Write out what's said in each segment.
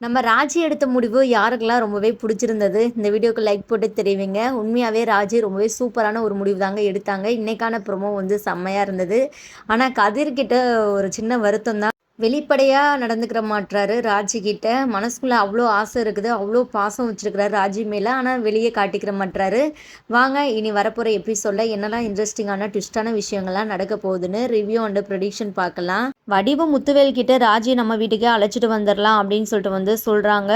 நம்ம ராஜி எடுத்த முடிவு யாருக்கெல்லாம் ரொம்பவே பிடிச்சிருந்தது? இந்த வீடியோக்கு லைக் போட்டு தெரிவிங்க. உண்மையாகவே ராஜி ரொம்பவே சூப்பரான ஒரு முடிவு தாங்க எடுத்தாங்க. இன்னைக்கான ப்ரொமோ வந்து செம்மையாக இருந்தது. ஆனால் கதிர்கிட்ட ஒரு சின்ன வருத்தம் தான் வெளிப்படையாக நடந்துக்கிற மாட்டுறாரு ராஜிக்கிட்ட மனசுக்குள்ளே அவ்வளோ ஆசை இருக்குது அவ்வளோ பாசம் வச்சுருக்கிறாரு ராஜி மேலே ஆனால் வெளியே காட்டிக்கிற மாட்டுறாரு வாங்க இனி வரப்போகிற எபிசோடில் என்னெல்லாம் இன்ட்ரெஸ்டிங்கான ட்விஸ்டான விஷயங்கள்லாம் நடக்க போகுதுன்னு ரிவ்யூ அண்ட் ப்ரொடிக்ஷன் பார்க்கலாம். வடிவு முத்துவேல் கிட்ட ராஜி நம்ம வீட்டுக்கே அழைச்சிட்டு வந்துடலாம் அப்படின்னு சொல்லிட்டு வந்து சொல்கிறாங்க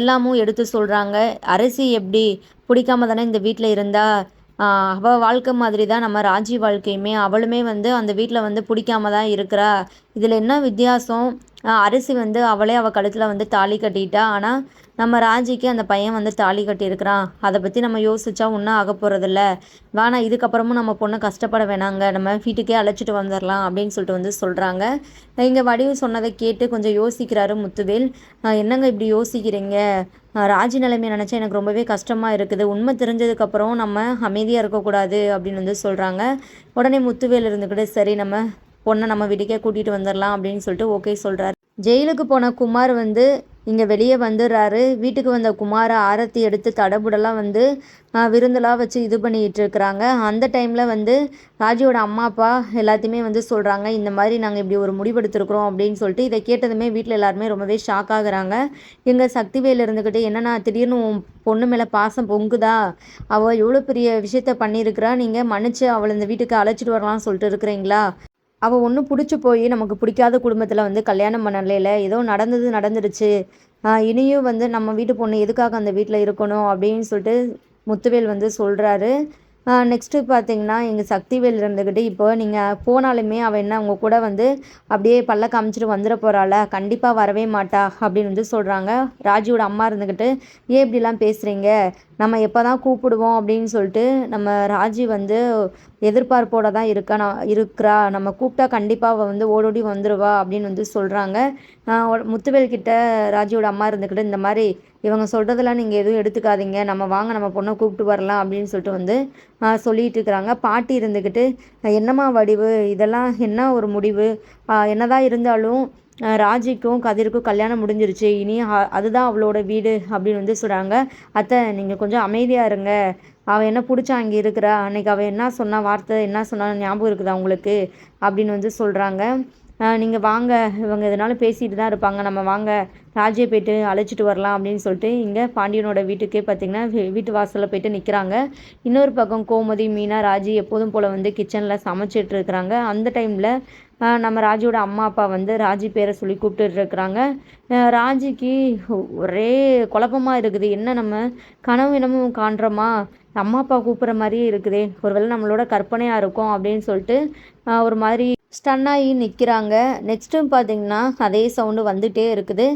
எல்லாமும் எடுத்து சொல்கிறாங்க அரிசி எப்படி? பிடிக்காம தானே இந்த வீட்டில் இருந்தால் அவள் வாழ்க்கை மாதிரி தான் நம்ம ராஜி வாழ்க்கையுமே. அவளுமே வந்து அந்த வீட்டில் வந்து பிடிக்காம தான் இருக்கிறா. இதில் என்ன வித்தியாசம்? அரிசி வந்து அவளே அவள் கழுத்தில் வந்து தாலி கட்டிட்டா. ஆனால் நம்ம ராஜிக்கு அந்த பையன் வந்து தாலி கட்டியிருக்கிறான். அதை பற்றி நம்ம யோசிச்சா ஒன்றும் ஆக போகிறதில்ல வேணாம் இதுக்கப்புறமும் நம்ம பொண்ணு கஷ்டப்பட வேணாங்க. நம்ம வீட்டுக்கே அழைச்சிட்டு வந்துடலாம் அப்படின்னு சொல்லிட்டு வந்து சொல்கிறாங்க இங்கே வடிவு சொன்னதை கேட்டு கொஞ்சம் யோசிக்கிறாரு முத்துவேல். என்னங்க இப்படி யோசிக்கிறீங்க? ராஜி நிலைமையை நினச்சா எனக்கு ரொம்பவே கஷ்டமாக இருக்குது. உண்மை தெரிஞ்சதுக்கப்புறம் நம்ம அமைதியாக இருக்கக்கூடாது அப்படின்னு வந்து சொல்கிறாங்க உடனே முத்துவேல் இருந்துக்கிட்டு சரி நம்ம பொண்ணை நம்ம வீட்டுக்கே கூட்டிகிட்டு வந்துடலாம் அப்படின்னு சொல்லிட்டு ஓகே சொல்கிறார் ஜெயிலுக்கு போன குமார் வந்து இங்கே வெளியே வந்துடுறாரு வீட்டுக்கு வந்த குமாரை ஆரத்தி எடுத்து தடபுடலாம் வந்து விருந்தெல்லாம் வச்சு இது பண்ணிகிட்டு இருக்கிறாங்க அந்த டைமில் வந்து ராஜியோட அம்மா அப்பா எல்லாத்தையுமே வந்து சொல்கிறாங்க இந்த மாதிரி நாங்கள் இப்படி ஒரு முடிவெடுத்துருக்குறோம் அப்படின்னு சொல்லிட்டு இதை கேட்டதுமே வீட்டில் எல்லாருமே ரொம்பவே ஷாக் ஆகுறாங்க. எங்கள் சக்திவேல் இருந்துக்கிட்டு என்னென்னா திடீர்னு பொண்ணு மேலே பாசம் பொங்குதா? அவள் எவ்வளோ பெரிய விஷயத்த பண்ணியிருக்கிறா. நீங்கள் மன்னிச்சு அவளை இந்த வீட்டுக்கு அழைச்சிட்டு வரலாம்னு சொல்லிட்டு இருக்கிறீங்களா? அவள் ஒன்றும் பிடிச்சி போய் நமக்கு பிடிக்காத குடும்பத்தில் வந்து கல்யாணம் பண்ணலையில. ஏதோ நடந்தது நடந்துடுச்சு இனியும் வந்து நம்ம வீட்டு பொண்ணு எதுக்காக அந்த வீட்டில் இருக்கணும் அப்படின்னு சொல்லிட்டு முத்துவேல் வந்து சொல்கிறாரு நெக்ஸ்ட்டு பார்த்தீங்கன்னா எங்கள் சக்திவேல் இருந்துக்கிட்டு இப்போ நீங்கள் போனாலுமே அவள் என்ன உங்கள் கூட வந்து அப்படியே பல்ல காமிச்சிட்டு வந்துட போகிறாள கண்டிப்பாக வரவே மாட்டா அப்படின்னு வந்து சொல்கிறாங்க ராஜியோட அம்மா இருந்துக்கிட்டு ஏன் இப்படிலாம் பேசுகிறீங்க நம்ம எப்போ தான் கூப்பிடுவோம் அப்படின்னு சொல்லிட்டு நம்ம ராஜி வந்து எதிர்பார்ப்போடு தான் இருக்கா நான் இருக்கிறா. நம்ம கூப்பிட்டா கண்டிப்பாக அவள் வந்து ஓடோடி வந்துடுவா அப்படின்னு வந்து சொல்கிறாங்க முத்துவேல் கிட்ட ராஜியோட அம்மா இருந்துக்கிட்டு இந்த மாதிரி இவங்க சொல்கிறதெல்லாம் நீங்கள் எதுவும் எடுத்துக்காதீங்க. நம்ம வாங்க நம்ம பொண்ணை கூப்பிட்டு வரலாம் அப்படின்னு சொல்லிட்டு வந்து சொல்லிகிட்டு இருக்கிறாங்க. பாட்டி இருந்துக்கிட்டு என்னம்மா வடிவு? இதெல்லாம் என்ன ஒரு முடிவு? என்னதான் இருந்தாலும் ராஜிக்கும் கதிருக்கும் கல்யாணம் முடிஞ்சிருச்சு. இனி அதுதான் அவளோட வீடு அப்படின்னு வந்து சொல்கிறாங்க அத்தை நீங்கள் கொஞ்சம் அமைதியாக இருங்க. அவள் என்ன பிடிச்சா அங்கே இருக்கிறா. அன்னைக்கு அவள் என்ன சொன்னால் வார்த்தை என்ன சொன்னாலும் ஞாபகம் இருக்குதா உங்களுக்கு? அப்படின்னு வந்து சொல்கிறாங்க நீங்கள் வாங்க. இவங்க எதனாலும் பேசிகிட்டு தான் இருப்பாங்க. நம்ம வாங்க. ராஜியை போயிட்டு அழைச்சிட்டு வரலாம் அப்படின்னு சொல்லிட்டு இங்கே பாண்டியனோட வீட்டுக்கே பார்த்தீங்கன்னா வீட்டு வாசலில் போயிட்டு நிற்கிறாங்க இன்னொரு பக்கம் கோமதி மீனா ராஜி எப்போதும் போல் வந்து கிச்சனில் சமைச்சிட்டு இருக்கிறாங்க. அந்த டைமில் நம்ம ராஜியோட அம்மா அப்பா வந்து ராஜி பேரை சொல்லி கூப்பிட்டுருக்குறாங்க ராஜிக்கு ஒரே குழப்பமாக இருக்குது. என்ன நம்ம கனவு இனமும் காண்றோமா? அம்மா அப்பா கூப்பிட்ற மாதிரியே இருக்குதே. ஒருவேளை நம்மளோட கற்பனையாக இருக்கும் அப்படின்னு சொல்லிட்டு ஒரு மாதிரி ஸ்டன்னாகி நிற்கிறாங்க நெக்ஸ்ட்டும் பார்த்தீங்கன்னா அதே சவுண்டு வந்துகிட்டே இருக்குது.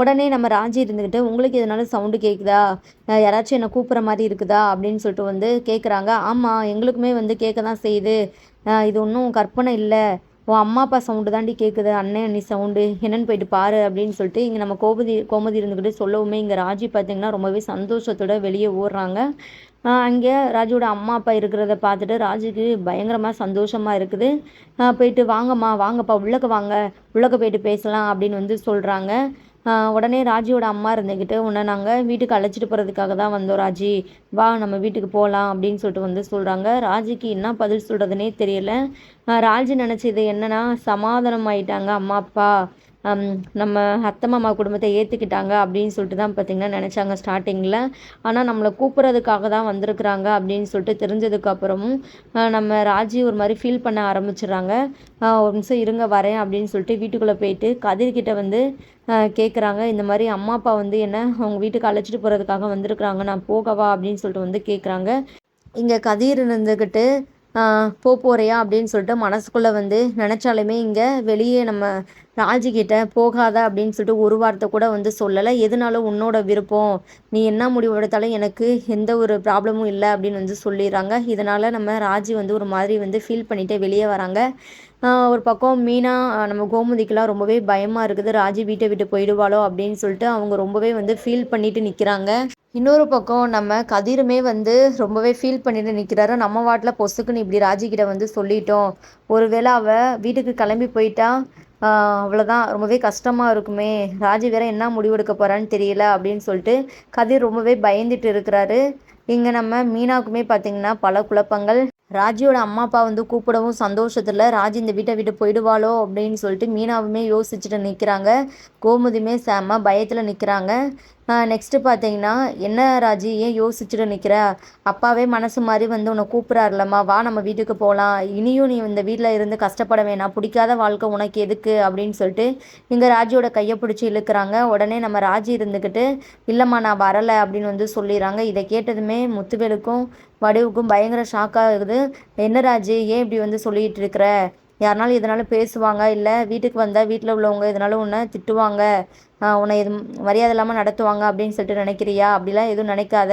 உடனே நம்ம ராஜி இருந்துக்கிட்டு உங்களுக்கு எதனால சவுண்டு கேட்குதா யாராச்சும் என்னை கூப்பிட்ற மாதிரி இருக்குதா? அப்படின்னு சொல்லிட்டு வந்து கேட்குறாங்க ஆமாம் எங்களுக்குமே வந்து கேட்க தான் செய்யுது இது ஒன்றும் கற்பனை இல்லை. உன் அம்மா அப்பா சவுண்டு தாண்டி கேட்குது அண்ணன் அண்ணி சவுண்டு என்னென்னு போயிட்டு பாரு அப்படின்னு சொல்லிட்டு இங்கே நம்ம கோமதி கோமதி இருந்துக்கிட்டு சொல்லவுமே இங்கே ராஜி பார்த்திங்கன்னா ரொம்பவே சந்தோஷத்தோட வெளியே ஓடுறாங்க. அங்கே ராஜுவோட அம்மா அப்பா இருக்கிறத பார்த்துட்டு ராஜுக்கு பயங்கரமாக சந்தோஷமாக இருக்குது. போயிட்டு வாங்கம்மா வாங்கப்பா உள்ளக்க வாங்க உள்ளக்க போயிட்டு பேசலாம் அப்படின்னு வந்து சொல்கிறாங்க உடனே ராஜியோட அம்மா இருந்துக்கிட்டு உன்னை நாங்கள் வீட்டுக்கு அழைச்சிட்டு போகிறதுக்காக தான் வந்தோம் ராஜி. வா நம்ம வீட்டுக்கு போகலாம் அப்படின்னு சொல்லிட்டு வந்து சொல்கிறாங்க ராஜிக்கு என்ன பதில் சொல்கிறதுனே தெரியல. ராஜி நினச்சது என்னென்னா சமாதானம் ஆயிட்டாங்க அம்மா அப்பா. நம்ம அத்தை மாமா குடும்பத்தை ஏற்றுக்கிட்டாங்க அப்படின்னு சொல்லிட்டு தான் பார்த்திங்கன்னா நினச்சாங்க ஸ்டார்டிங்கில் ஆனால் நம்மளை கூப்பிட்றதுக்காக தான் வந்திருக்குறாங்க அப்படின்னு சொல்லிட்டு தெரிஞ்சதுக்கப்புறமும் நம்ம ராஜி ஒரு மாதிரி ஃபீல் பண்ண ஆரம்பிச்சிடுறாங்க. ஒரு நிமிஷம் இருங்க வரேன் அப்படின்னு சொல்லிட்டு வீட்டுக்குள்ளே போயிட்டு கதிர்கிட்ட வந்து கேட்குறாங்க இந்த மாதிரி அம்மா அப்பா வந்து என்ன அவங்க வீட்டுக்கு அழைச்சிட்டு போகிறதுக்காக வந்திருக்குறாங்க நான் போகவா அப்படின்னு சொல்லிட்டு வந்து கேட்குறாங்க இங்கே கதிர் இருந்துக்கிட்டு போக போகிறியா அப்படின்னு சொல்லிட்டு மனசுக்குள்ளே வந்து நினச்சாலுமே இங்கே வெளியே நம்ம ராஜிக்கிட்ட போகாத அப்படின்னு சொல்லிட்டு ஒரு வார்த்தை கூட வந்து சொல்லலை. எதுனாலும் உன்னோட விருப்பம்? நீ என்ன முடிவு எடுத்தாலும் எனக்கு எந்த ஒரு ப்ராப்ளமும் இல்லை அப்படின்னு வந்து சொல்லிடுறாங்க. இதனால் நம்ம ராஜி வந்து ஒரு மாதிரி வந்து ஃபீல் பண்ணிகிட்டே வெளியே வராங்க. ஒரு பக்கம் மீனா நம்ம கோமுதிக்கெலாம் ரொம்பவே பயமாக இருக்குது. ராஜி வீட்டை விட்டு போயிடுவாளோ அப்படின்னு சொல்லிட்டு அவங்க ரொம்பவே வந்து ஃபீல் பண்ணிட்டு நிற்கிறாங்க இன்னொரு பக்கம் நம்ம கதிருமே வந்து ரொம்பவே ஃபீல் பண்ணிட்டு நிற்கிறாரு நம்ம வாட்டில் பொசுக்குன்னு இப்படி ராஜிக்கிட்ட வந்து சொல்லிட்டோம். ஒருவேளை அவள் வீட்டுக்கு கிளம்பி போயிட்டா அவ்வளோதான் ரொம்பவே கஷ்டமாக இருக்குமே. ராஜி வேற என்ன முடிவெடுக்க போகிறான்னு தெரியல அப்படின்னு சொல்லிட்டு கதிர் ரொம்பவே பயந்துட்டு இருக்கிறாரு. இங்கே நம்ம மீனாவுக்குமே பார்த்திங்கன்னா பல குழப்பங்கள். ராஜியோட அம்மா அப்பா வந்து கூப்பிடவும் சந்தோஷத்தில் ராஜி இந்த வீட்டை விட்டு போயிடுவாளோ? அப்படின்னு சொல்லிட்டு மீனாவுமே யோசிச்சுட்டு நிற்கிறாங்க கோமுதியுமே செம்ம பயத்தில் நிற்கிறாங்க நெக்ஸ்ட்டு பார்த்தீங்கன்னா என்ன ராஜி ஏன் யோசிச்சுட்டு நிற்கிற அப்பாவே மனசு மாதிரி வந்து உன்னை கூப்பிட்றாருலம்மா. வா நம்ம வீட்டுக்கு போகலாம் இனியும் நீ இந்த வீட்டில் இருந்து கஷ்டப்பட வேணாம். பிடிக்காத வாழ்க்கை உனக்கு எதுக்கு? அப்படின்னு சொல்லிட்டு இங்கே ராஜியோட கையை பிடிச்சி இழுக்கிறாங்க. உடனே நம்ம ராஜி இருந்துக்கிட்டு இல்லைம்மா நான் வரலை அப்படின்னு வந்து சொல்லிடுறாங்க. இதை கேட்டதுமே முத்துவேலுக்கும் வடிவுக்கும் பயங்கர ஷாக்காக இருக்குது. என்ன ஏன் இப்படி வந்து சொல்லிகிட்டு இருக்கிற? யாருனாலும் எதனாலும் பேசுவாங்க இல்லை வீட்டுக்கு வந்தால் வீட்டில் உள்ளவங்க எதனாலும் உன்னை திட்டுவாங்க. உன்னை எது மரியாதை இல்லாமல் நடத்துவாங்க அப்படின்னு சொல்லிட்டு நினைக்கிறியா? அப்படிலாம் எதுவும் நினைக்காத.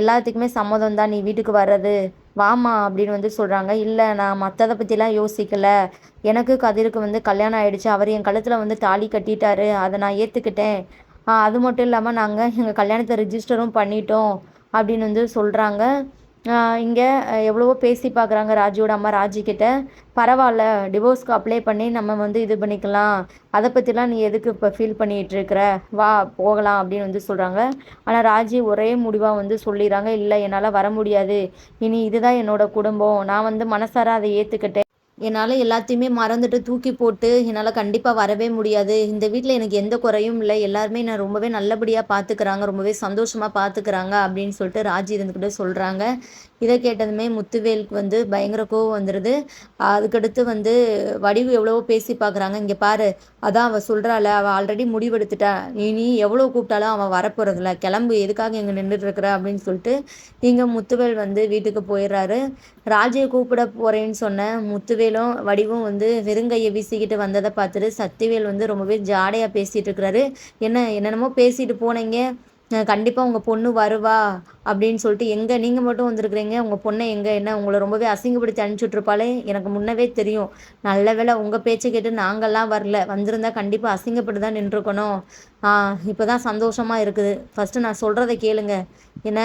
எல்லாத்துக்குமே சம்மதம் தான் நீ வீட்டுக்கு வர்றது. வாமா அப்படின்னு வந்து சொல்கிறாங்க இல்லை நான் மற்றதை பற்றிலாம் யோசிக்கலை. எனக்கு கதிருக்கு வந்து கல்யாணம் ஆகிடுச்சு அவர் என் கழுத்தில் வந்து தாலி கட்டிட்டாரு. அதை நான் ஏற்றுக்கிட்டேன் அது மட்டும் இல்லாமல் நாங்கள் எங்கள் கல்யாணத்தை ரிஜிஸ்டரும் பண்ணிட்டோம் அப்படின்னு வந்து சொல்கிறாங்க இங்கே எவ்வளவோ பேசி பார்க்குறாங்க ராஜியோட அம்மா ராஜிக்கிட்ட பரவாயில்ல டிவோர்ஸ்க்கு அப்ளை பண்ணி நம்ம வந்து இது பண்ணிக்கலாம். அதை பற்றிலாம் நீ எதுக்கு இப்போ ஃபீல் பண்ணிகிட்டு இருக்கிற? வா போகலாம் அப்படின்னு வந்து சொல்கிறாங்க ஆனால் ராஜி ஒரே முடிவாக வந்து சொல்லிடுறாங்க. இல்லை என்னால் வர முடியாது. இனி இதுதான் என்னோடய குடும்பம். நான் வந்து மனசார அதை ஏற்றுக்கிட்டேன் என்னால் எல்லாத்தையுமே மறந்துட்டு தூக்கி போட்டு என்னால் கண்டிப்பாக வரவே முடியாது. இந்த வீட்டில் எனக்கு எந்த குறையும் இல்லை. எல்லாருமே நான் ரொம்பவே நல்லபடியாக பார்த்துக்கிறாங்க ரொம்பவே சந்தோஷமாக பார்த்துக்கிறாங்க அப்படின்னு சொல்லிட்டு ராஜி இருந்துக்கிட்டு சொல்கிறாங்க இதை கேட்டதுமே முத்துவேலுக்கு வந்து பயங்கர கோவம் வந்துடுது அதுக்கடுத்து வந்து வடிவு எவ்வளவோ பேசி பார்க்குறாங்க இங்கே பாரு அதான் அவள் சொல்கிறாள் அவள் ஆல்ரெடி முடிவெடுத்துட்டா. நீ எவ்வளோ கூப்பிட்டாலும் அவன் வரப்போகிறதில்ல கிளம்பு எதுக்காக இங்கே நின்றுட்டுருக்குற அப்படின்னு சொல்லிட்டு இங்கே முத்துவேல் வந்து வீட்டுக்கு போயிடுறாரு. ராஜியை கூப்பிட போகிறேன்னு சொன்ன சக்திவேலும் வடிவும் வந்து வெறுங்கையை வீசிக்கிட்டு வந்ததை பார்த்துட்டு சக்திவேல் வந்து ரொம்பவே ஜாடையாக பேசிகிட்டு இருக்கிறாரு. என்ன என்னென்னமோ பேசிட்டு போனீங்க. கண்டிப்பாக உங்கள் பொண்ணு வருவா அப்படின்னு சொல்லிட்டு எங்கே நீங்கள் மட்டும் வந்திருக்கிறீங்க? உங்கள் பொண்ணை எங்கே? என்ன உங்களை ரொம்பவே அசிங்கப்படுத்தி அனுப்பிச்சுட்ருப்பாளே எனக்கு முன்னவே தெரியும். நல்ல வேலை உங்கள் பேச்சை கேட்டு நாங்கள்லாம் வரல. வந்திருந்தா கண்டிப்பாக அசிங்கப்பட்டு தான் நின்றுருக்கணும். இப்போ தான் சந்தோஷமாக இருக்குது. ஃபஸ்ட்டு நான் சொல்கிறத கேளுங்க. என்ன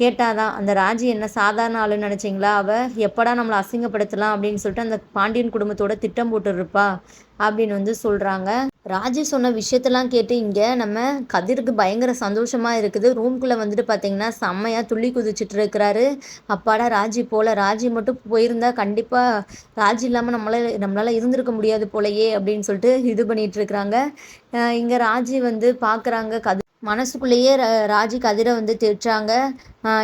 கேட்டாதான் அந்த ராஜி என்ன சாதாரண ஆளுன்னு நினச்சிங்களா? அவள் எப்படா நம்மளை அசிங்கப்படுத்தலாம்? அப்படின்னு சொல்லிட்டு அந்த பாண்டியன் குடும்பத்தோட திட்டம் போட்டுருப்பா அப்படின்னு வந்து சொல்கிறாங்க ராஜி சொன்ன விஷயத்தெல்லாம் கேட்டு இங்கே நம்ம கதிருக்கு பயங்கர சந்தோஷமாக இருக்குது. ரூம்குள்ளே வந்துட்டு பார்த்தீங்கன்னா செம்மையாக துள்ளி குதிச்சுட்டு இருக்கிறாரு. அப்பாடா ராஜி போல். ராஜி மட்டும் போயிருந்தா கண்டிப்பாக ராஜி இல்லாமல் நம்மளால் நம்மளால் இருந்திருக்க முடியாது போலையே அப்படின்னு சொல்லிட்டு இது பண்ணிகிட்டு இருக்கிறாங்க. இங்கே ராஜி வந்து பார்க்குறாங்க கதிர் மனசுக்குள்ளேயே ராஜி கதிரை வந்து திட்டுறாங்க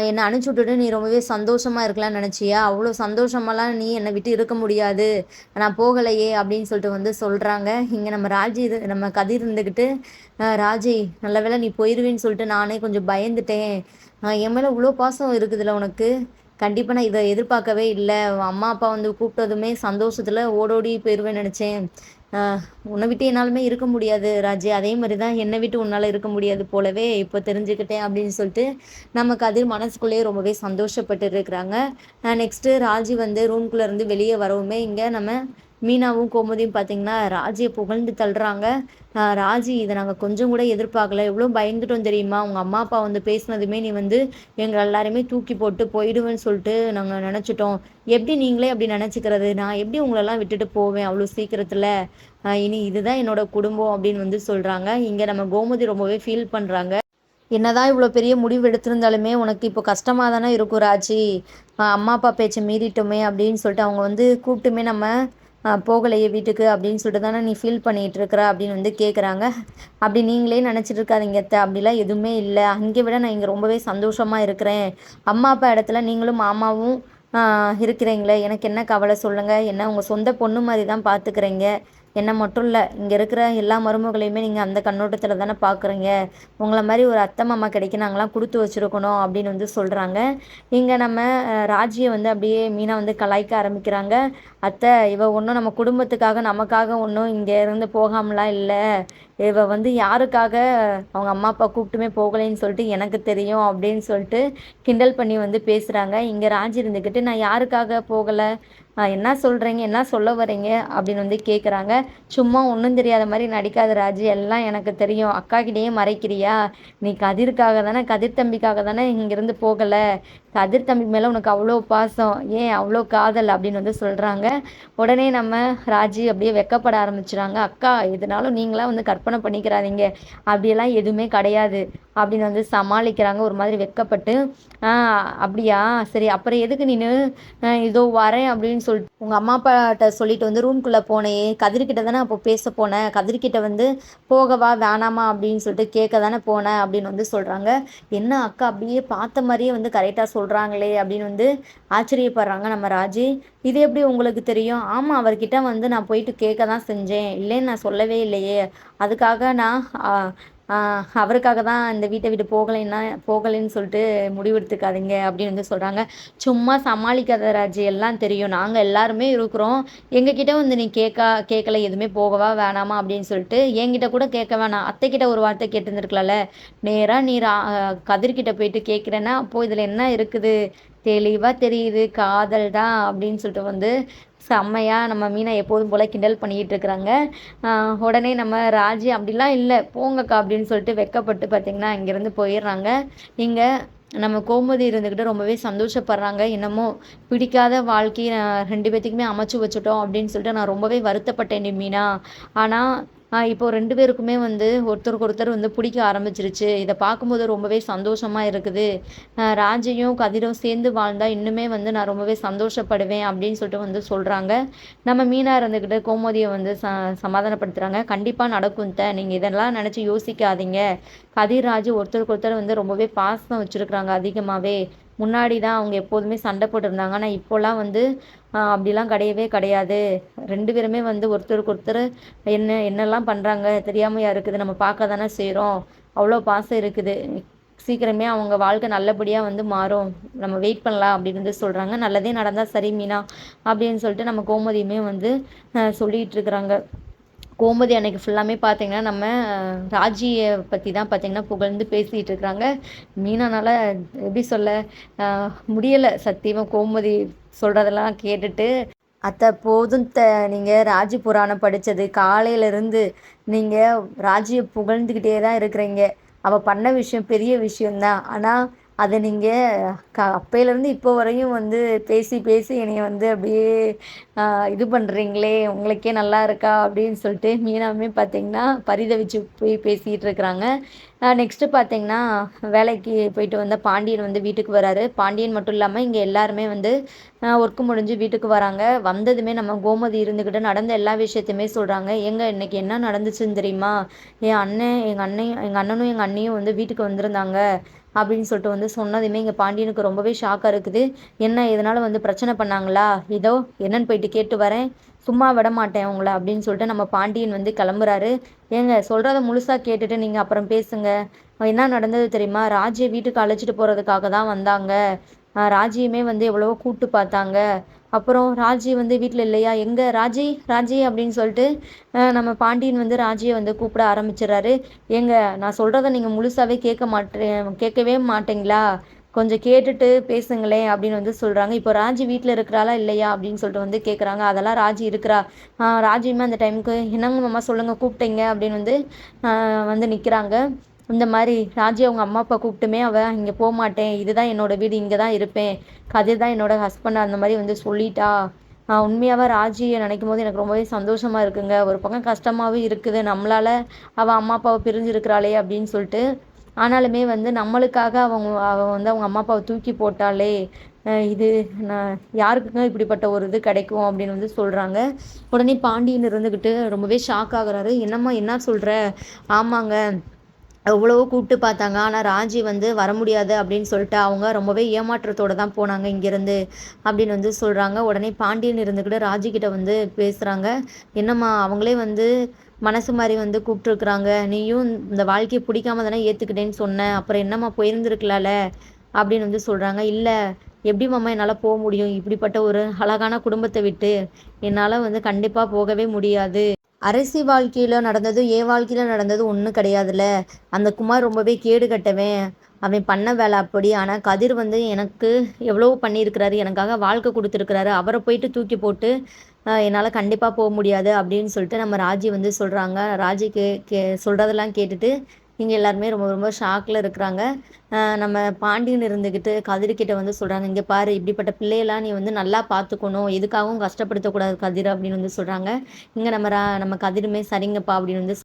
என்னை அனுப்பிச்சி விட்டுட்டு நீ ரொம்பவே சந்தோஷமாக இருக்கலாம்னு நினச்சியா? அவ்வளோ சந்தோஷமெல்லாம் நீ என்னை விட்டு இருக்க முடியாது. நான் போகலையே அப்படின்னு சொல்லிட்டு வந்து சொல்கிறாங்க இங்கே நம்ம ராஜி இது நம்ம கதிர் இருந்துக்கிட்டு ராஜி நல்ல வேலை நீ போயிடுவேன்னு சொல்லிட்டு நானே கொஞ்சம் பயந்துட்டேன். என் மேலே இவ்வளோ பாசம் இருக்குதுல்ல உனக்கு? கண்டிப்பாக நான் இதை எதிர்பார்க்கவே இல்லை. அம்மா அப்பா வந்து கூப்பிட்டதுமே சந்தோஷத்தில் ஓடோடி போயிடுவேன்னு நினச்சேன். உன்னை விட்டு என்னாலுமே இருக்க முடியாது ராஜி. அதே மாதிரி தான் என்னை விட்டு உன்னால் இருக்க முடியாது போலவே இப்போ தெரிஞ்சுக்கிட்டேன் அப்படின்னு சொல்லிட்டு நமக்கு அதில் மனசுக்குள்ளேயே ரொம்பவே சந்தோஷப்பட்டு இருக்கிறாங்க. நெக்ஸ்ட்டு ராஜி வந்து ரூம்குள்ளே இருந்து வெளியே வரவுமே இங்கே நம்ம மீனாவும் கோமதியும் பார்த்தீங்கன்னா ராஜியை புகழ்ந்து தள்ளுறாங்க. ராஜி இதை நாங்கள் கொஞ்சம் கூட எதிர்பார்க்கல. எவ்வளோ பயந்துட்டோம் தெரியுமா? உங்கள் அம்மா அப்பா வந்து பேசினதுமே நீ வந்து எங்கள் எல்லாருமே தூக்கி போட்டு போயிடுவேன்னு சொல்லிட்டு நாங்கள் நினச்சிட்டோம். எப்படி நீங்களே அப்படி நினச்சிக்கிறது? நான் எப்படி உங்களெல்லாம் விட்டுட்டு போவேன் அவ்வளோ சீக்கிரத்தில்? இனி இதுதான் என்னோட குடும்பம் அப்படின்னு வந்து சொல்கிறாங்க இங்கே நம்ம கோமதி ரொம்பவே ஃபீல் பண்ணுறாங்க என்னதான் இவ்வளோ பெரிய முடிவு எடுத்திருந்தாலுமே உனக்கு இப்போ கஷ்டமாக தானே இருக்கும் ராஜி? அம்மா அப்பா பேச்சை மீறிட்டோமே அப்படின்னு சொல்லிட்டு அவங்க வந்து கூப்பிட்டுமே நம்ம போகலையே வீட்டுக்கு அப்படின்னு சொல்லிட்டு தானே நீ ஃபீல் பண்ணிகிட்டு இருக்கிற அப்படின்னு வந்து கேட்குறாங்க அப்படி நீங்களே நினச்சிட்டு இருக்காதீங்க அப்படிலாம் எதுவுமே இல்லை. அங்கே விட நான் இங்கே ரொம்பவே சந்தோஷமாக இருக்கிறேன். அம்மா அப்பா இடத்துல நீங்களும் மாமாவும் இருக்கிறீங்களே. எனக்கு என்ன கவலை சொல்லுங்கள் என்ன உங்கள் சொந்த பொண்ணு மாதிரி தான் பார்த்துக்கிறீங்க என்னை மட்டும் இல்லை இங்கே இருக்கிற எல்லா மருமகளையுமே நீங்கள் அந்த கண்ணோட்டத்தில் தானே பார்க்குறீங்க உங்களை மாதிரி ஒரு அத்தை மாமா கிடைக்க நாங்களாம் கொடுத்து வச்சுருக்கணும் அப்படின்னு வந்து சொல்கிறாங்க இங்கே நம்ம ராஜியை வந்து அப்படியே மீனா வந்து கலாய்க்க ஆரம்பிக்கிறாங்க. அத்தை இவ ஒன்றும் நம்ம குடும்பத்துக்காக நமக்காக ஒன்றும் இங்கே இருந்து போகாமலாம் இல்லை. இவ வந்து யாருக்காக அவங்க அம்மா அப்பா கூப்பிட்டுமே போகலைன்னு சொல்லிட்டு எனக்கு தெரியும் அப்படின்னு சொல்லிட்டு கிண்டல் பண்ணி வந்து பேசுகிறாங்க இங்கே ராஜி இருந்துக்கிட்டு நான் யாருக்காக போகலை? என்ன சொல்கிறீங்க என்ன சொல்ல வரீங்க அப்படின்னு வந்து கேட்குறாங்க சும்மா ஒன்றும் தெரியாத மாதிரி நடிக்காத ராஜி எல்லாம் எனக்கு தெரியும். அக்கா கிட்டேயே மறைக்கிறியா? நீ கதிர்க்காக தானே கதிர் தம்பிக்காக தானே இங்கேருந்து போகலை? கதிர் தம்பி மேலே உனக்கு அவ்வளோ பாசம் ஏன் அவ்வளோ காதல் அப்படின்னு வந்து சொல்கிறாங்க உடனே நம்ம ராஜி அப்படியே வெக்கப்பட ஆரம்பிச்சிடுறாங்க அக்கா எதுனாலும் நீங்களாம் வந்து கற்பனை பண்ணிக்கிறாதீங்க. அப்படியெல்லாம் எதுவுமே கிடையாது அப்படின்னு வந்து சமாளிக்கிறாங்க. ஒரு மாதிரி வெக்கப்பட்டு அப்படியா? சரி அப்புறம் எதுக்கு நீ இதோ வரேன் அப்படின்னு சொல்லிட்டு உங்கள் அம்மா அப்பாட்ட சொல்லிட்டு வந்து ரூம்குள்ளே போனே கதிர்கிட்ட தானே அப்போ பேச போனேன். கதிர்கிட்ட வந்து போகவா வேணாமா? அப்படின்னு சொல்லிட்டு கேட்க தானே போனேன் அப்படின்னு வந்து சொல்கிறாங்க என்ன அக்கா அப்படியே பார்த்த மாதிரியே வந்து கரெக்டாக சொல்கிறாங்களே அப்படின்னு வந்து ஆச்சரியப்படுறாங்க நம்ம ராஜி. இது எப்படி உங்களுக்கு தெரியும்? ஆமாம் அவர்கிட்ட வந்து நான் போயிட்டு கேட்க தான் செஞ்சேன். இல்லைன்னு நான் சொல்லவே இல்லையே. அதுக்காக நான் அவருக்காக தான் இந்த வீட்டை விட்டு போகலைன்னா போகலைன்னு சொல்லிட்டு முடிவெடுத்துக்காதீங்க அப்படின்னு வந்து சொல்கிறாங்க சும்மா சமாளிக்காத ராஜி எல்லாம் தெரியும். நாங்கள் எல்லாருமே இருக்கிறோம். எங்ககிட்ட வந்து நீ கேட்கா கேட்கல எதுவுமே போகவா வேணாமா அப்படின்னு சொல்லிட்டு என்கிட்ட கூட கேட்க வேணாம். அத்தைக்கிட்ட ஒரு வார்த்தை கேட்டுருந்துருக்கலாம்ல. நேராக நீ ரா கதிர்கிட்ட போயிட்டு கேட்குறேன்னா அப்போது இதில் என்ன இருக்குது? தெளிவாக தெரியுது காதல் தான் அப்படின்னு சொல்லிட்டு வந்து செம்மையாக நம்ம மீனை எப்போதும் போல் கிண்டல் பண்ணிக்கிட்டு இருக்கிறாங்க. உடனே நம்ம ராஜி அப்படிலாம் இல்லை போங்கக்கா அப்படின்னு சொல்லிட்டு வெக்கப்பட்டு பார்த்திங்கன்னா இங்கேருந்து போயிடுறாங்க. இங்கே நம்ம கோமதி இருந்துக்கிட்டு ரொம்பவே சந்தோஷப்படுறாங்க. என்னமோ பிடிக்காத வாழ்க்கையை ரெண்டு பேர்த்துக்குமே அமைச்சு வச்சுட்டோம் அப்படின்னு சொல்லிட்டு நான் ரொம்பவே வருத்தப்பட்டேன் மீனா. ஆனால் இப்போ ரெண்டு பேருக்குமே வந்து ஒருத்தருக்கு ஒருத்தர் வந்து பிடிக்க ஆரம்பிச்சிருச்சு. இதை பார்க்கும்போது ரொம்பவே சந்தோஷமாக இருக்குது. ராஜையும் கதிரும் சேர்ந்து வாழ்ந்தால் இன்னுமே வந்து நான் ரொம்பவே சந்தோஷப்படுவேன் அப்படின்னு சொல்லிட்டு வந்து சொல்கிறாங்க நம்ம மீனாக இருந்துக்கிட்டு கோமதியை வந்து ச சமாதானப்படுத்துகிறாங்க கண்டிப்பாக நடக்கும் த நீங்கள் இதெல்லாம் நினச்சி யோசிக்காதீங்க. கதிர் ராஜு ஒருத்தருக்கு ஒருத்தர் வந்து ரொம்பவே பாசம் வச்சுருக்குறாங்க அதிகமாகவே முன்னாடி தான் அவங்க எப்போதுமே சண்டை போட்டிருந்தாங்க. ஆனால் இப்போல்லாம் வந்து அப்படிலாம் கிடையவே கிடையாது. ரெண்டு பேருமே வந்து ஒருத்தருக்கு ஒருத்தர் என்ன என்னெல்லாம் பண்ணுறாங்க தெரியாமையா இருக்குது நம்ம பார்க்க தானே செய்கிறோம் அவ்வளோ பாசம் இருக்குது. சீக்கிரமே அவங்க வாழ்க்கை நல்லபடியாக வந்து மாறும். நம்ம வெயிட் பண்ணலாம் அப்படின்னு வந்து சொல்கிறாங்க நல்லதே நடந்தால் சரி மீனா அப்படின்னு சொல்லிட்டு நம்ம கோமதியுமே வந்து சொல்லிகிட்டு இருக்கிறாங்க. கோமதி அன்னைக்கு ஃபுல்லாமே பார்த்தீங்கன்னா நம்ம ராஜியை பற்றி தான் பார்த்தீங்கன்னா புகழ்ந்து பேசிகிட்டு இருக்கிறாங்க மீனானால் எப்படி சொல்ல முடியலை சத்தியமாக கோமதி சொல்கிறதெல்லாம் கேட்டுட்டு. அத்தை போதும் த நீங்கள் ராஜி புராணம் படித்தது காலையிலேருந்து நீங்கள் ராஜியை புகழ்ந்துக்கிட்டே தான் இருக்கிறீங்க. அவள் பண்ண விஷயம் பெரிய விஷயந்தான் ஆனால் அதை நீங்கள் க அப்போயிலேருந்து இப்போ வரையும் வந்து பேசி பேசி என்னை வந்து அப்படியே இது பண்ணுறீங்களே உங்களுக்கே நல்லா இருக்கா அப்படின்னு சொல்லிட்டு மீனாவுமே பார்த்தீங்கன்னா பரிதவிச்சு போய் பேசிகிட்டு இருக்கிறாங்க. நெக்ஸ்ட்டு பார்த்தீங்கன்னா வேலைக்கு போயிட்டு வந்த பாண்டியன் வந்து வீட்டுக்கு வராரு. பாண்டியன் மட்டும் இல்லாமல் இங்கே எல்லாருமே வந்து ஒர்க்கு முடிஞ்சு வீட்டுக்கு வராங்க. வந்ததுமே நம்ம கோமதி இருந்துக்கிட்டு நடந்த எல்லா விஷயத்தையுமே சொல்கிறாங்க எங்க இன்னைக்கு என்ன நடந்துச்சுன்னு தெரியுமா? என் அண்ணன் எங்கள் அண்ணன் எங்கள் அண்ணனும் எங்கள் அண்ணியும் வந்து வீட்டுக்கு வந்திருந்தாங்க. அப்படின்னு சொல்லிட்டு வந்து சொன்னதுமே இங்கே பாண்டியனுக்கு ரொம்பவே ஷாக்காக இருக்குது. என்ன இதனால் வந்து பிரச்சனை பண்ணாங்களா? இதோ என்னன்னு போயிட்டு கேட்டு வரேன். சும்மா விட மாட்டேன் உங்களை அப்படின்னு சொல்லிட்டு நம்ம பாண்டியன் வந்து கிளம்புறாரு. ஏங்க சொல்கிறத முழுசாக கேட்டுட்டு நீங்கள் அப்புறம் பேசுங்க. என்ன நடந்தது தெரியுமா? ராஜ்ய வீட்டுக்கு அழைச்சிட்டு போகிறதுக்காக தான் வந்தாங்க. ராஜியுமே வந்து எவ்வளவோ கூப்பிட்டு பார்த்தாங்க. அப்புறம் ராஜி வந்து வீட்டில் இல்லையா? எங்கே ராஜி? ராஜி அப்படின்னு சொல்லிட்டு நம்ம பாண்டியன் வந்து ராஜியை வந்து கூப்பிட ஆரம்பிச்சிடறாரு. ஏங்க நான் சொல்கிறத நீங்கள் முழுசாகவே கேட்க மாட்டேன் கேட்கவே மாட்டீங்களா? கொஞ்சம் கேட்டுட்டு பேசுங்களேன் அப்படின்னு வந்து சொல்கிறாங்க இப்போ ராஜி வீட்டில் இருக்கிறாளா இல்லையா அப்படின்னு சொல்லிட்டு வந்து கேட்குறாங்க அதெல்லாம் ராஜி இருக்கிறா. ராஜியுமே அந்த டைமுக்கு என்னங்க மாமா சொல்லுங்கள் கூப்பிட்டீங்க அப்படின்னு வந்து வந்து நிற்கிறாங்க இந்த மாதிரி ராஜி அவங்க அம்மா அப்பா கூப்பிட்டுமே அவள் இங்கே போக மாட்டேன். இதுதான் என்னோட வீடு. இங்கே தான் இருப்பேன். கதிர் தான் என்னோட ஹஸ்பண்ட் அந்த மாதிரி வந்து சொல்லிட்டா. உண்மையாகவே ராஜியை நினைக்கும் போது எனக்கு ரொம்பவே சந்தோஷமாக இருக்குங்க. ஒரு பக்கம் கஷ்டமாகவும் இருக்குது. நம்மளால் அவள் அம்மா அப்பாவை பிரிஞ்சிருக்கிறாளே அப்படின்னு சொல்லிட்டு ஆனாலுமே வந்து நம்மளுக்காக அவங்க அவள் வந்து அவங்க அம்மா அப்பாவை தூக்கி போட்டாலே இது நான் யாருக்குங்க இப்படிப்பட்ட ஒரு இது கிடைக்கும் அப்படின்னு வந்து சொல்கிறாங்க உடனே பாண்டியன் இருந்துக்கிட்டு ரொம்பவே ஷாக் ஆகுறாரு. என்னம்மா என்ன சொல்கிற ஆமாங்க. எவ்வளவோ கூப்பிட்டு பார்த்தாங்க. ஆனால் ராஜி வந்து வர முடியாது அப்படின்னு சொல்லிட்டு அவங்க ரொம்பவே ஏமாற்றத்தோடு தான் போனாங்க இங்கேருந்து அப்படின்னு வந்து சொல்கிறாங்க உடனே பாண்டியன் இருந்துக்கிட்டு ராஜிக்கிட்ட வந்து பேசுகிறாங்க என்னம்மா அவங்களே வந்து மனசு மாதிரி வந்து கூப்பிட்ருக்குறாங்க நீயும் இந்த வாழ்க்கையை பிடிக்காம தானே ஏற்றுக்கிட்டேன்னு சொன்னேன் அப்புறம் என்னம்மா போயிருந்துருக்கலாம்ல அப்படின்னு வந்து சொல்கிறாங்க இல்லை எப்படி மாமா என்னால் போக முடியும்? இப்படிப்பட்ட ஒரு அழகான குடும்பத்தை விட்டு என்னால் வந்து கண்டிப்பாக போகவே முடியாது. அரசி வாழ்க்கையில் நடந்ததும் என் வாழ்க்கையில் நடந்ததும் ஒன்றும் கிடையாதுல்ல. அந்த குமார் ரொம்பவே கேடு கட்டவன். அவன் பண்ண வேலை அப்படி. ஆனால் கதிர் வந்து எனக்கு எவ்வளோ பண்ணியிருக்கிறாரு எனக்காக வாழ்க்கை கொடுத்துருக்குறாரு. அவரை போயிட்டு தூக்கி போட்டு என்னால் கண்டிப்பாக போக முடியாது. அப்படின்னு சொல்லிட்டு நம்ம ராஜி வந்து சொல்கிறாங்க ராஜி கே கே சொல்கிறதெல்லாம் கேட்டுட்டு இங்கே எல்லாருமே ரொம்ப ரொம்ப ஷாக்கில் இருக்கிறாங்க. நம்ம பாண்டியன் இருந்துக்கிட்டு கதிர்கிட்ட வந்து சொல்கிறாங்க இங்கே பாரு இப்படிப்பட்ட பிள்ளையெல்லாம் நீ வந்து நல்லா பார்த்துக்கணும் எதுக்காகவும் கஷ்டப்படுத்தக்கூடாது கதிர் அப்படின்னு வந்து சொல்கிறாங்க இங்கே நம்ம ரா நம்ம கதிருமே சரிங்கப்பா அப்படின்னு வந்து